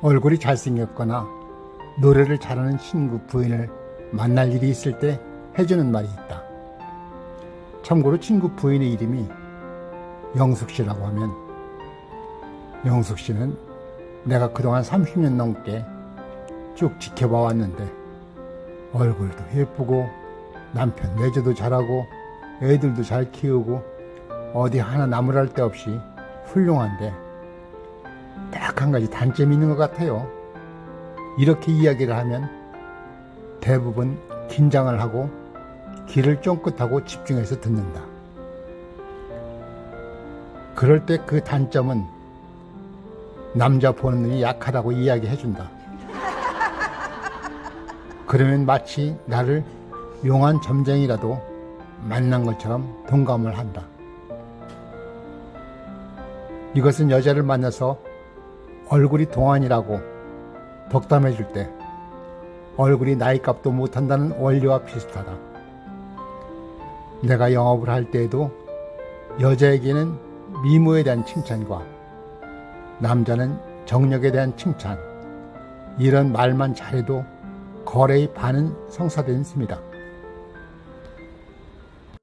얼굴이 잘생겼거나 노래를 잘하는 친구 부인을 만날 일이 있을 때 해주는 말이 있다. 참고로 친구 부인의 이름이 영숙 씨라고 하면 영숙 씨는 내가 그동안 30년 넘게 쭉 지켜봐 왔는데 얼굴도 예쁘고 남편 내조도 잘하고 애들도 잘 키우고 어디 하나 나무랄 데 없이 훌륭한데 딱 한 가지 단점이 있는 것 같아요. 이렇게 이야기를 하면 대부분 긴장을 하고 귀를 쫑긋하고 집중해서 듣는다. 그럴 때 그 단점은 남자 보는 눈이 약하다고 이야기해준다. 그러면 마치 나를 용한 점쟁이라도 만난 것처럼 동감을 한다. 이것은 여자를 만나서 얼굴이 동안이라고 덕담해 줄 때 얼굴이 나이값도 못한다는 원리와 비슷하다. 내가 영업을 할 때에도 여자에게는 미모에 대한 칭찬과 남자는 정력에 대한 칭찬 이런 말만 잘해도 거래의 반은 성사된 셈이다.